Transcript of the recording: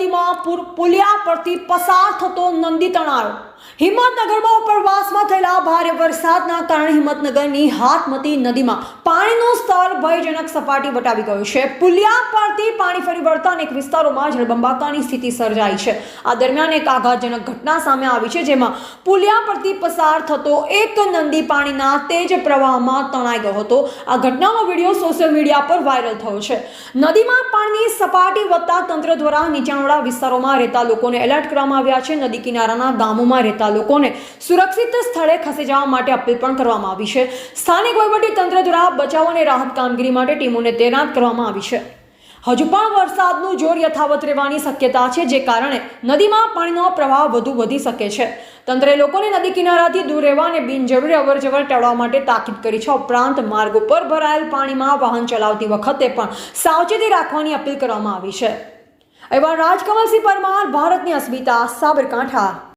નદીમાં પુલિયા પરથી પસાર થતો નંદી તણાયો હિંમતનગરમાં ઉપરવાસમાં થયેલા ભારે વરસાદના કારણે હિંમતનગરની હાથમતી નદીમાં પાણીનું સ્તર ભયજનક સપાટી વટાવી ગયું છે. પુલિયા પરથી પાણી ફરી વળતા અનેક વિસ્તારોમાં જળબંબાકારની સ્થિતિ સર્જાઈ છે. આ દરમિયાન એક આઘાતજનક ઘટના સામે આવી છે, જેમાં પુલિયા પરથી પસાર થતો એક નંદી પાણીના તેજ પ્રવાહમાં તણાઈ ગયો હતો. આ ઘટનાનો વીડિયો સોશિયલ મીડિયા પર વાયરલ થયો છે. નદીમાં પાણીની સપાટી વધતા તંત્ર દ્વારા નીચાણવાળા વિસ્તારોમાં રહેતા લોકોને એલર્ટ કરવામાં આવ્યા છે. નદી કિનારાના ગામોમાં રહેતા લોકોને સુરક્ષિત સ્થળે ખસી જવા માટે અપીલ પણ કરવામાં આવી છે. સ્થાનિક વહીવટી તંત્ર દ્વારા બચાવ અને રાહત કામગીરી માટે ટીમોને તૈનાત કરવામાં આવી છે. હજુ પણ વરસાદનું જોર યથાવત રહેવાની શક્યતા છે, જે કારણે નદીમાં પાણીનો પ્રવાહ વધુ વધી શકે છે. તંત્રે લોકોને નદી કિનારાથી દૂર રહેવા અને બિનજરૂરી અવરજવર ટાળવા માટે તાકીદ કરી છે. ઉપરાંત માર્ગ ઉપર ભરાયેલ પાણીમાં વાહન ચલાવતી વખતે પણ સાવચેતી રાખવાની અપીલ કરવામાં આવી છે. એવા રાજકમલસિંહ પરમાર, ભારતની અસ્મિતા, સાબરકાંઠા.